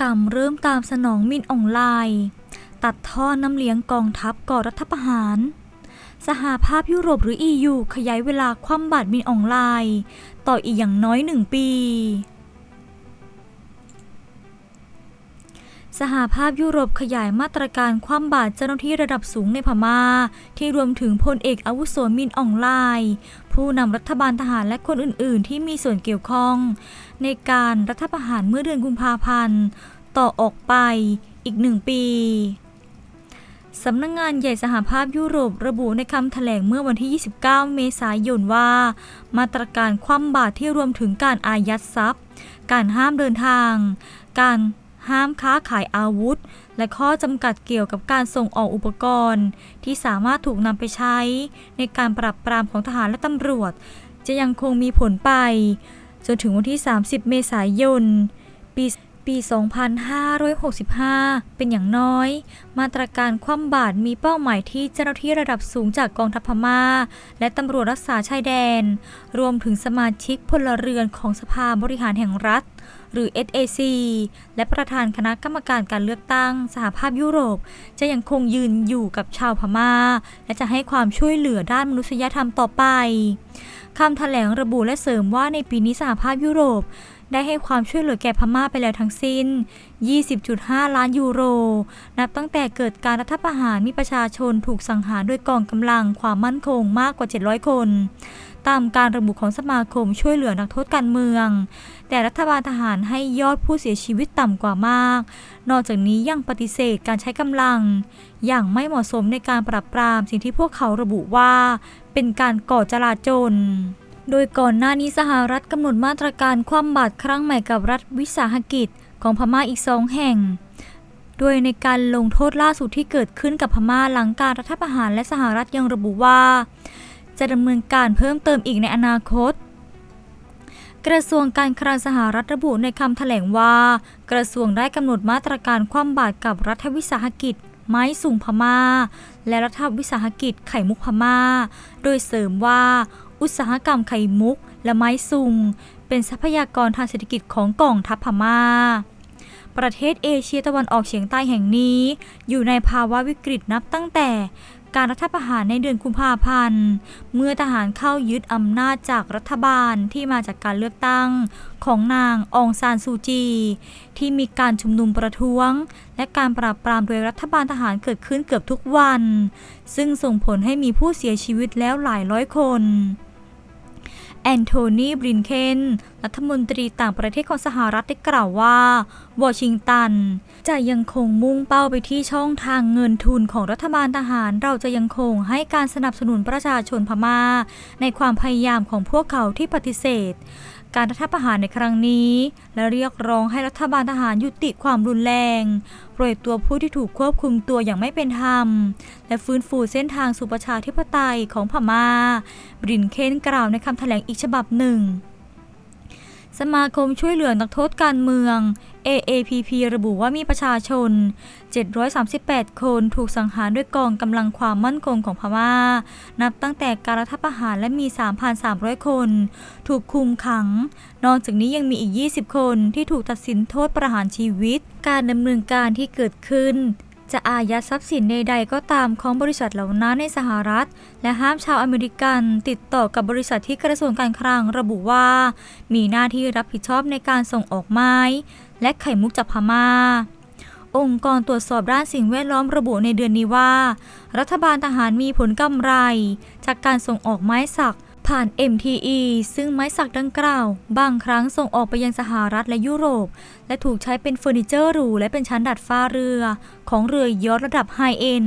กรรมเริ่มตามสนองมินออนไลน์ตัดท่อน้ำเลี้ยงกองทัพก่อรัฐประหาร สหภาพยุโรปหรือ EU ขยายเวลาคว่ำบาตรมินออนไลน์ต่ออีกอย่างน้อยหนึ่งปี สหภาพยุโรปขยายมาตรการคว่ำบาตรเจ้าหน้าที่ระดับสูงในพม่า ที่รวมถึงพลเอกอาวุโสมินอ่อนไลน์ผู้นำรัฐบาลทหารและคนอื่น ๆ ที่มีส่วนเกี่ยวข้อง ในการรัฐประหารเมื่อเดือนกุมภาพันธ์ ต่อออกไปอีกหนึ่งปีสำนักงงานใหญ่สหภาพยุโรประบุในคำแถลงเมื่อวันที่ 29 เมษายนว่า มาตรการคว่ำบาตรที่รวมถึงการอายัดทรัพย์ การห้ามเดินทาง การ ห้ามค้าขายอาวุธ และข้อจำกัดเกี่ยวกับการส่งออกอุปกรณ์ ที่สามารถถูกนำไปใช้ ในการปราบปรามของทหารและตำรวจ จะยังคงมีผลไป จนถึงวันที่ 30 เมษายน ปีปี 2565 เป็นอย่างน้อย มาตรการคว่ำบาตรมีเป้าหมายที่เจ้าหน้าที่ระดับสูงจากกองทัพพม่า และตำรวจรักษาชายแดน รวมถึงสมาชิกพลเรือนของสภาบริหารแห่งรัฐ หรือ SAC และประธานคณะกรรมการการเลือกตั้งสหภาพยุโรป จะยังคงยืนอยู่กับชาวพม่า และจะให้ความช่วยเหลือด้านมนุษยธรรมต่อไปคำแถลงระบุและเสริมว่าในปีนี้สหภาพยุโรป ได้ให้ความช่วยเหลือแก่พม่าไปแล้วทั้งสิ้น 20.5 ล้านยูโร นับตั้งแต่เกิดการรัฐประหารมีประชาชนถูกสังหารด้วยกองกำลังความมั่นคงมากกว่า 700 คน ตามการระบุของสมาคมช่วยเหลือนักโทษการเมือง แต่รัฐบาลทหารให้ยอดผู้เสียชีวิตต่ำกว่ามาก นอกจากนี้ยังปฏิเสธการใช้กำลัง อย่างไม่เหมาะสมในการปราบปรามสิ่งที่พวกเขาระบุว่า เป็นการก่อจลาจล โดยก่อนหน้านี้สหรัฐกำหนดมาตรการคว่ำบาตรครั้งใหม่กับรัฐวิสาหกิจของพม่าอีกสองแห่ง โดยในการลงโทษล่าสุดที่เกิดขึ้นกับพม่าหลังการรัฐประหารและสหรัฐยังระบุว่า จะดำเนินการเพิ่มเติมอีกในอนาคตกระทรวงการคลังสหรัฐระบุในคำแถลงว่า กระทรวงได้กำหนดมาตรการคว่ำบาตรกับรัฐวิสาหกิจ ไม้สูงพม่า และรัฐวิสาหกิจไข่มุกพม่า โดยเสริมว่า อุตสาหกรรมไข่มุก และไม้ซุง เป็นทรัพยากรทางเศรษฐกิจของกองทัพพม่า ประเทศเอเชียตะวันออกเฉียงใต้แห่งนี้ อยู่ในภาวะวิกฤตนับตั้งแต่การรัฐประหารในเดือนกุมภาพันธ์ เมื่อทหารเข้ายึดอำนาจจากรัฐบาลที่มาจากการเลือกตั้งของนางองซานซูจี ที่มีการชุมนุมประท้วง และการปราบปรามโดยรัฐบาลทหารเกิดขึ้นเกือบทุกวัน ซึ่งส่งผลให้มีผู้เสียชีวิตแล้วหลายร้อยคน แอนโทนีบรินเคนรัฐมนตรีต่างประเทศของสหรัฐได้กล่าวว่า วอชิงตัน จะยังคงมุ่งเป้าไปที่ช่องทางเงินทุนของรัฐบาลทหาร เราจะยังคงให้การสนับสนุนประชาชนพม่า ในความพยายามของพวกเขาที่ปฏิเสธ การรัฐประหารในครั้งนี้ และเรียกร้องให้รัฐบาลทหารยุติความรุนแรงปล่อยตัวผู้ที่ถูกควบคุมตัวอย่างไม่เป็นธรรม และฟื้นฟูเส้นทางสู่ประชาธิปไตยของพม่าบรินเคนกล่าวในคำแถลงอีกฉบับหนึ่ง สมาคมช่วยเหลือนักโทษการเมือง AAPP ระบุว่ามีประชาชน 738 คนถูกสังหารด้วยกองกำลังความมั่นคงของพม่า นับตั้งแต่การรัฐประหารและมี 3,300 คน ถูกคุมขัง นอกจากนี้ยังมีอีก 20 คนที่ถูกตัดสินโทษประหารชีวิต การดำเนินการที่เกิดขึ้น จะอายัดทรัพย์สินใดๆก็ตามของบริษัทเหล่านั้นในสหรัฐ และห้ามชาวอเมริกันติดต่อกับบริษัทที่กระทรวงการคลังระบุว่า มีหน้าที่รับผิดชอบในการส่งออกไม้ และไข่มุกจากพม่า องค์กรตรวจสอบด้านสิ่งแวดล้อมระบุในเดือนนี้ว่า รัฐบาลทหารมีผลกำไร จากการส่งออกไม้สัก ผ่าน MTE ซึ่งไม้สักดังกล่าว บางครั้งส่งออกไปยังสหรัฐและยุโรป และถูกใช้เป็นเฟอร์นิเจอร์หรูและเป็นชั้นดัดฟ้าเรือ ของเรือยอทระดับไฮเอ็น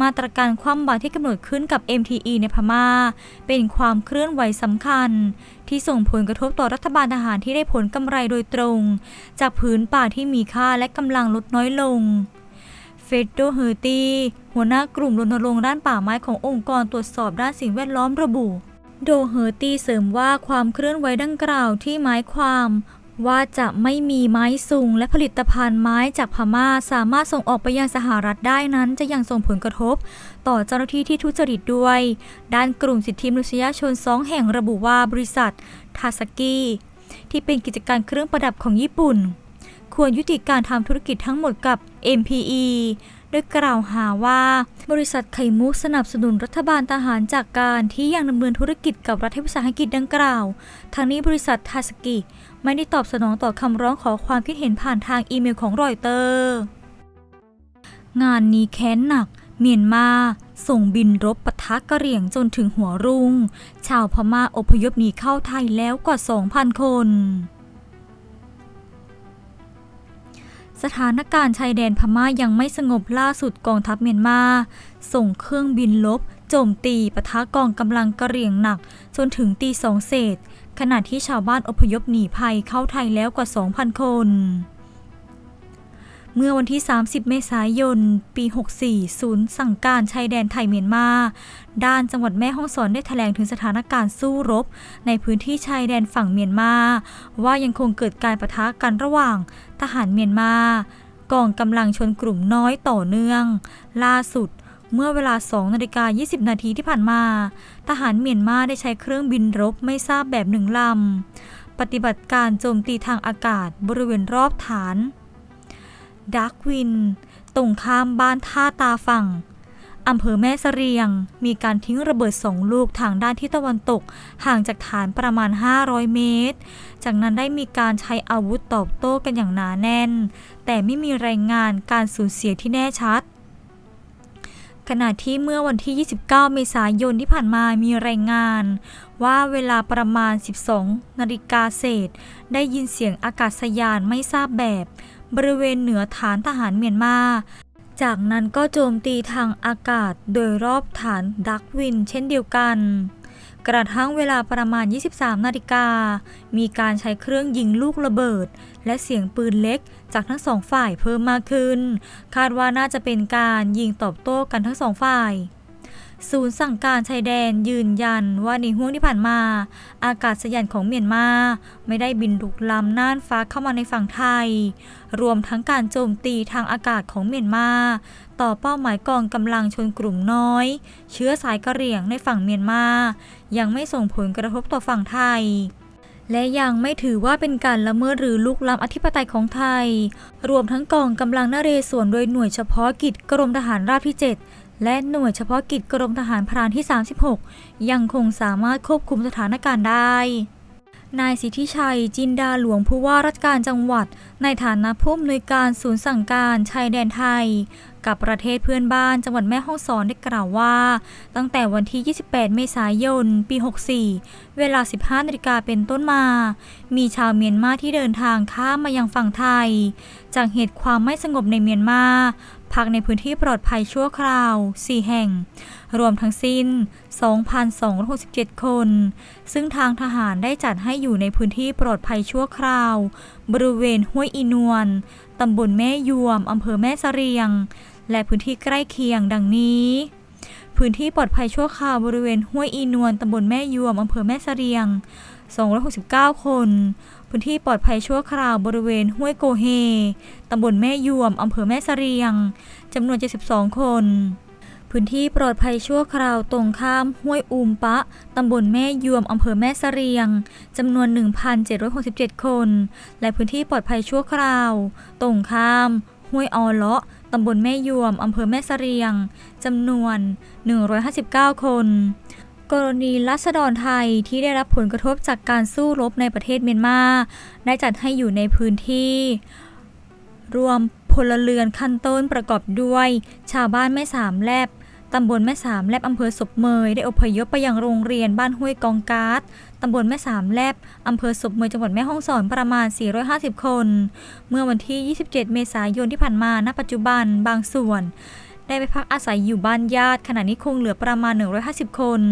มาตรการคว่ำบาตรที่กำหนดขึ้นกับ MTE ในพม่า เป็นความเคลื่อนไหวสำคัญ ที่ส่งผลกระทบต่อรัฐบาลทหารที่ได้ผลกำไรโดยตรง จากผืนป่าที่มีค่าและกำลังลดน้อยลงเฟดโดเฮอร์ตีหัวหน้า กลุ่มรณรงค์ด้านป่าไม้ขององค์กรตรวจสอบด้านสิ่งแวดล้อมระบุ โดเฮอร์ตี้เสริมว่าความเคลื่อนไหวดังกล่าวที่หมายความ ว่าจะไม่มีไม้สุงและผลิตภัณฑ์ไม้จากพม่าสามารถส่งออกไปยังสหรัฐได้นั้น จะยังส่งผลกระทบ ต่อเจ้าหน้าที่ที่ทุจริตด้วย ด้านกลุ่มสิทธิมนุษยชนสองแห่งระบุว่าบริษัททาสกิที่เป็นกิจการเครื่องประดับของญี่ปุ่น ควรยุติการทำธุรกิจทั้งหมดกับ MPE โดยกล่าวหาว่า บริษัทไข่มุกสนับสนุนรัฐบาลทหารจากการที่ยังดำเนินธุรกิจกับรัฐวิสาหกิจดังกล่าว ทางนี้บริษัททาสกิ ไม่ได้ตอบสนองต่อคำร้องขอความคิดเห็นผ่านทางอีเมลของรอยเตอร์ งานนี้แค้นหนัก เมียนมาส่งบินรบปะทะกะเหรี่ยงจนถึงหัวรุ่ง ชาวพม่าอพยพหนีเข้าไทยแล้วกว่า 2,000 คน สถานการณ์ชายแดนพม่ายังไม่สงบล่าสุดกองทัพเมียนมา ส่งเครื่องบินลบ โจมตีปะทะกองกำลังกระเหรี่ยงหนัก จนถึงตีสองเศษ ขณะที่ชาวบ้านอพยพหนีภัยเข้าไทยแล้วกว่า 2,000 คน เมื่อวันที่ 30 เมษายน ปี 64 ศูนย์สั่งการชายแดนไทยเมียนมา ด้านจังหวัดแม่ฮ่องสอนได้แถลงถึงสถานการณ์สู้รบ ในพื้นที่ชายแดนฝั่งเมียนมา ว่ายังคงเกิดการประทะกันระหว่างทหารเมียนมากองกำลังชนกลุ่มน้อยต่อเนื่อง ล่าสุดเมื่อเวลา 2 นาฬิกา 20 นาทีที่ผ่านมา ทหารเมียนมาได้ใช้เครื่องบินรบไม่ทราบแบบหนึ่งลำ ปฏิบัติการโจมตีทางอากาศบริเวณรอบฐาน ดักวินตรงข้ามบ้านท่าตาฝั่งอำเภอแม่เสรียง มีการทิ้งระเบิดสองลูกทางด้านทิศตะวันตก ห่างจากฐานประมาณ 500 เมตร จากนั้นได้มีการใช้อาวุธตอบโต้กันอย่างหนาแน่น แต่ไม่มีรายงานการสูญเสียที่แน่ชัด ขณะที่เมื่อวันที่ 29 เมษายนที่ผ่านมามีรายงาน ว่าเวลาประมาณ 12 นาฬิกาเศษ ได้ยินเสียงอากาศยานไม่ทราบแบบ บริเวณเหนือฐานทหารเมียนมา จากนั้นก็โจมตีทางอากาศโดยรอบฐานดักวินเช่นเดียวกัน กระทั่งเวลาประมาณ 23 นาฬิกา มีการใช้เครื่องยิงลูกระเบิด และเสียงปืนเล็กจากทั้งสองฝ่ายเพิ่มมากขึ้น คาดว่าน่าจะเป็นการยิงตอบโต้กันทั้งสองฝ่าย ศูนย์สั่งการชายแดนยืนยันว่าในห่วงที่ผ่านมา อากาศยานของเมียนมาไม่ได้บินลุกล้ำน่านฟ้าเข้ามาในฝั่งไทย รวมทั้งการโจมตีทางอากาศของเมียนมา ต่อเป้าหมายกองกำลังชนกลุ่มน้อย เชื้อสายกะเหรี่ยงในฝั่งเมียนมา ยังไม่ส่งผลกระทบต่อฝั่งไทยและยังไม่ถือว่าเป็นการละเมิดหรือลุกล้ำอธิปไตยของไทย รวมทั้งกองกำลังนเรศวรโดยหน่วยเฉพาะกิจกรมทหารราบที่ 7 และหน่วยเฉพาะกิจกรมทหารพรานที่ 36 ยังคงสามารถควบคุมสถานการณ์ได้ นายสิทธิชัย จินดาหลวงผู้ว่าราชการจังหวัด ในฐานะผู้อำนวยการศูนย์สั่งการชายแดนไทย กับประเทศเพื่อนบ้านจังหวัดแม่ฮ่องสอนได้กล่าวว่า ตั้งแต่วันที่ 28 เมษายน ปี 64 เวลา 15นาฬิกาเป็นต้นมา มีชาวเมียนมาที่เดินทางข้ามมายังฝั่งไทย จากเหตุความไม่สงบในเมียนมา พักในพื้นที่ปลอดภัยชั่วคราว 4 แห่ง รวมทั้งสิ้น 2,267 คน ซึ่งทางทหารได้จัดให้อยู่ในพื้นที่ปลอดภัยชั่วคราว บริเวณห้วยอีนวลตำบลแม่ยวม อำเภอแม่เสรียง และพื้นที่ใกล้เคียงดังนี้พื้นที่ปลอดภัยชั่วคราวบริเวณห้วยอีนวลตำบลแม่ยวมอำเภอแม่เสรียง 269 คน พื้นที่ปลอดภัยชั่วคราวบริเวณห้วยโกเฮ ตำบลแม่ยวม อำเภอแม่เสรียง จำนวน 72 คน พื้นที่ปลอดภัยชั่วคราวตรงข้ามห้วยอูมปะ ตำบลแม่ยวม อำเภอแม่เสรียง จำนวน 1,767 คน และพื้นที่ปลอดภัยชั่วคราว ตรงข้ามห้วยออเลาะ ตำบลแม่ยวม อำเภอแม่เสรียง จำนวน 159 คน กรณีรัษฎรไทยที่ได้รับผลกระทบจากการสู้รบในประเทศเมียนมาได้จัดให้อยู่ในพื้นที่ รวมพลเรือนขั้นต้นประกอบด้วย ชาวบ้านแม่สามแลบตำบลแม่สามแลบอำเภอศพเมยได้อพยพไปยังโรงเรียนบ้านห้วยกองการ์ดตำบลแม่สามแลบอำเภอศพเมยจังหวัดแม่ฮ่องสอนประมาณ 450 คน เมื่อวันที่ 27 เมษายนที่ผ่านมา ณ ปัจจุบันบางส่วน ได้ไปพักอาศัยอยู่บ้านญาติขณะนี้คงเหลือประมาณ 150 คน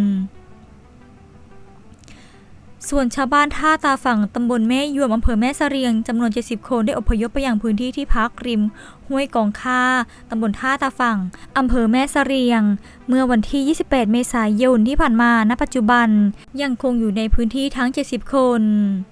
ส่วนชาวบ้านท่าตาฝั่งตำบลแม่ยวมอำเภอแม่เสรียงจำนวน 70 คนได้อพยพไปยังพื้นที่ที่พักริม ห้วยกองค่าตำบลท่าตาฝั่งอำเภอแม่เสรียง เมื่อวันที่ 28 เมษายนที่ผ่านมา ณ ปัจจุบันยังคงอยู่ในพื้นที่ทั้ง 70 คน